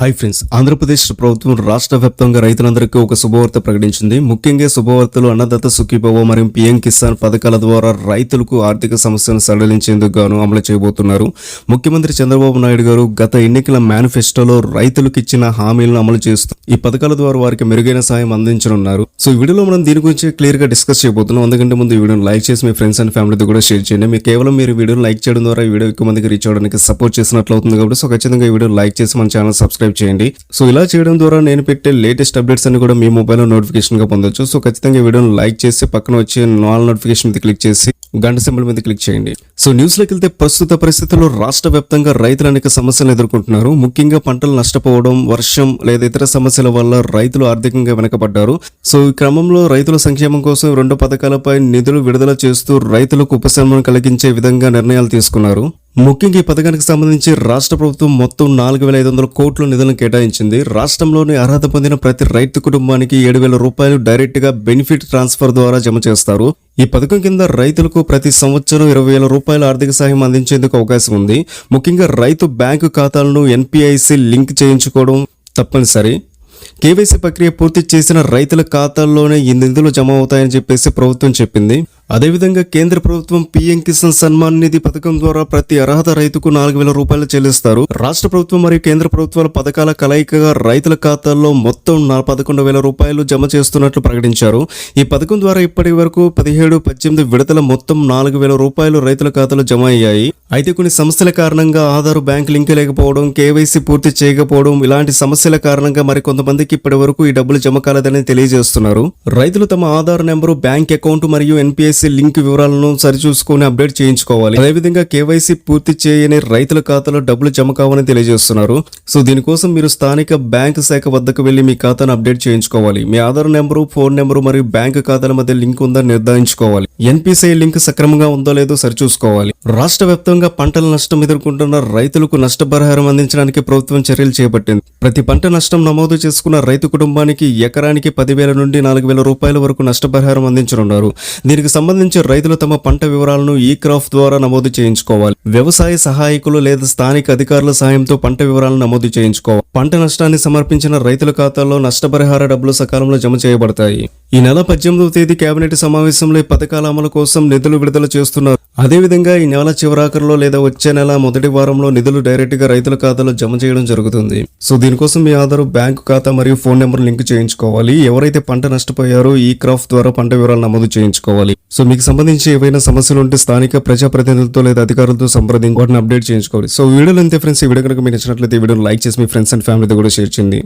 Hi friends Andhra Pradesh ప్రభుత్వం రాష్ట్ర వ్యాప్తంగా రైతులందరికీ ఒక శుభవార్త ప్రకటించింది. ముఖ్యంగా శుభవార్తలు అన్నదాత సుఖీభవ మరియు పిఎం కిసాన్ పథకాల ద్వారా రైతులకు ఆర్థిక సమస్యను సడలించేందుకు గాను అమలు చేయబోతున్నారు. ముఖ్యమంత్రి చంద్రబాబు నాయుడు గారు గత ఎన్నికల మేనిఫెస్టోలో రైతులకు ఇచ్చిన హామీలను అమలు చేస్తూ ఈ పథకాల ద్వారా వారికి మెరుగైన సాయం అందించనున్నారు. సో ఈ వీడియోలో మనం దీని గురించి క్లియర్గా డిస్కస్ చేయబోతున్నాం. అందుకంటే ముందు ఈ వీడియోని లైక్ చేసి మీ ఫ్రెండ్స్ అండ్ ఫ్యామిలీతో కూడా షేర్ చేయండి. మీరు కేవలం మీరు వీడియోని లైక్ చేయడం ద్వారా ఈ వీడియో ఎక్కువ మందికి రీచ్ అవడానికి సపోర్ట్ చేసినట్లు అవుతుంది కాబట్టి సో ఖచ్చితంగా ఈ వీడియో లైక్ చేసి మన ఛానల్ సబ్స్క్రైబ్ చేయండి. సో ఇలా చేయడం ద్వారా నేను పెట్టే లేటెస్ట్ అప్డేట్స్ అన్ని కూడా మీ మొబైల్లో నోటిఫికేషన్గా పొందొచ్చు. సో ఖచ్చితంగా వీడియోను లైక్ చేసి పక్కన వచ్చే నాల్ నోటిఫికేషన్ మీద క్లిక్ చేసి గంట సింబల్ మీద క్లిక్ చేయండి. సో న్యూస్లోకి వెళ్తే ప్రస్తుత పరిస్థితుల్లో రాష్ట్ర వ్యాప్తంగా రైతులు అనేక సమస్యలు ఎదుర్కొంటున్నారు. ముఖ్యంగా పంటలు నష్టపోవడం వర్షం లేదా ఇతర సమస్యల వల్ల రైతులు ఆర్థికంగా వెనకబడ్డారు. సో ఈ క్రమంలో రైతుల సంక్షేమం కోసం రెండు పథకాలపై నిధులు విడుదల చేస్తూ రైతులకు ఉపశమనం కలిగించే విధంగా నిర్ణయాలు తీసుకున్నారు. ముఖ్యంగా ఈ పథకానికి సంబంధించి రాష్ట్ర ప్రభుత్వం మొత్తం నాలుగు వేల ఐదు వందల కోట్ల నిధులను కేటాయించింది. రాష్ట్రంలోని అర్హత పొందిన ప్రతి రైతు కుటుంబానికి ఏడు వేల రూపాయలు డైరెక్ట్గా బెనిఫిట్ ట్రాన్స్ఫర్ ద్వారా జమ చేస్తారు. ఈ పథకం కింద రైతులకు ప్రతి సంవత్సరం ఇరవై వేల రూపాయల ఆర్థిక సహాయం అందించేందుకు అవకాశం ఉంది. ముఖ్యంగా రైతు బ్యాంకు ఖాతాలను ఎన్పిఐసి లింక్ చేయించుకోవడం తప్పనిసరి. కేవైసీ ప్రక్రియ పూర్తి చేసిన రైతుల ఖాతాల్లోనే ఈ నిధులు జమ అవుతాయని చెప్పేసి ప్రభుత్వం చెప్పింది. అదేవిధంగా కేంద్ర ప్రభుత్వం పీఎం కిసాన్ సన్మాన్ నిధి పథకం ద్వారా ప్రతి అర్హత రైతుకు నాలుగు వేల రూపాయలు చెల్లిస్తారు. రాష్ట్ర ప్రభుత్వం మరియు కేంద్ర ప్రభుత్వాల పథకాల కలయికగా రైతుల ఖాతాల్లో మొత్తం నా పదకొండు వేల రూపాయలు జమ చేస్తున్నట్లు ప్రకటించారు. ఈ పథకం ద్వారా ఇప్పటి వరకు పదిహేడు పద్దెనిమిది విడతల మొత్తం నాలుగు వేల రూపాయలు రైతుల ఖాతాలో జమ అయ్యాయి. అయితే కొన్ని సమస్యల కారణంగా ఆధార్ బ్యాంక్ లింక్ లేకపోవడం కేవైసీ పూర్తి చేయకపోవడం ఇలాంటి సమస్యల కారణంగా మరి కొంతమందికి ఇప్పటి వరకు ఈ డబ్బులు జమ కాలేదని తెలియజేస్తున్నారు. రైతులు తమ ఆధార్ నెంబరు బ్యాంక్ అకౌంట్ మరియు ఎన్పిఎస్ కేవైసీ లింక్ వివరాలను సరిచూసుకొని అప్డేట్ చేయించుకోవాలి. అదేవిధంగా కేవైసీ పూర్తి చేయని రైతుల ఖాతాలో డబ్బులు జమ కావని తెలియజేస్తున్నారు. సో దీనికోసం మీరు స్థానిక బ్యాంక్ శాఖ వద్దకు వెళ్ళి మీ ఖాతాను అప్డేట్ చేయించుకోవాలి. మీ ఆధార్ నెంబరు ఫోన్ నెంబరు మరియు బ్యాంక్ ఖాతాల మధ్య లింక్ ఉందని నిర్ధారించుకోవాలి. ఎన్పిసిఐ లింక్ సక్రమంగా ఉందో లేదో సరిచూసుకోవాలి. రాష్ట్ర వ్యాప్తంగా పంటల నష్టం ఎదుర్కొంటున్న రైతులకు నష్టపరిహారం అందించడానికి ప్రభుత్వం చర్యలు చేపట్టింది. ప్రతి పంట నష్టం నమోదు చేసుకున్న రైతు కుటుంబానికి ఎకరానికి పదివేల నుండి నాలుగు వేల రూపాయల వరకు నష్టపరిహారం అందించనున్నారు. దీనికి సంబంధించి రైతులు తమ పంట వివరాలను ఈ క్రాఫ్ ద్వారా నమోదు చేయించుకోవాలి. వ్యవసాయ సహాయకులు లేదా స్థానిక అధికారుల సాయంతో పంట వివరాలను నమోదు చేయించుకోవాలి. పంట నష్టాన్ని సమర్పించిన రైతుల ఖాతాల్లో నష్టపరిహార డబ్బులు సకాలంలో జమ చేయబడతాయి. ఈ నెల పద్దెనిమిదవ తేదీ కేబినెట్ సమావేశంలో ఈ పథకాల అమలు కోసం నిధులు విడుదల చేస్తున్నారు. అదేవిధంగా ఈ నెల చివరాఖరులో లేదా వచ్చే నెల మొదటి వారంలో నిధులు డైరెక్ట్గా రైతుల ఖాతాలో జమ చేయడం జరుగుతుంది. సో దీనికోసం మీ ఆధార్ బ్యాంకు ఖాతా మరియు ఫోన్ నెంబర్ లింక్ చేయించుకోవాలి. ఎవరైతే పంట నష్టపోయారో ఈ క్రాఫ్ ద్వారా పంట వివరాలు నమోదు చేయించుకోవాలి. సో మీకు సంబంధించి ఏవైనా సమస్యలు ఉంటే స్థానిక ప్రజాప్రతినిధులతో లేదా అధికారులతో సంప్రదించి వాటిని అప్డేట్ చేయించుకోవాలి. సో వీడియోలు అంతే ఫ్రెండ్స్. ఈ వీడియో కనుక మీరు నచ్చినట్లయితే ఈ వీడియోని లైక్ చేసి మీ ఫ్రెండ్స్ అండ్ ఫ్యామిలీతో కూడా షేర్ చేయండి.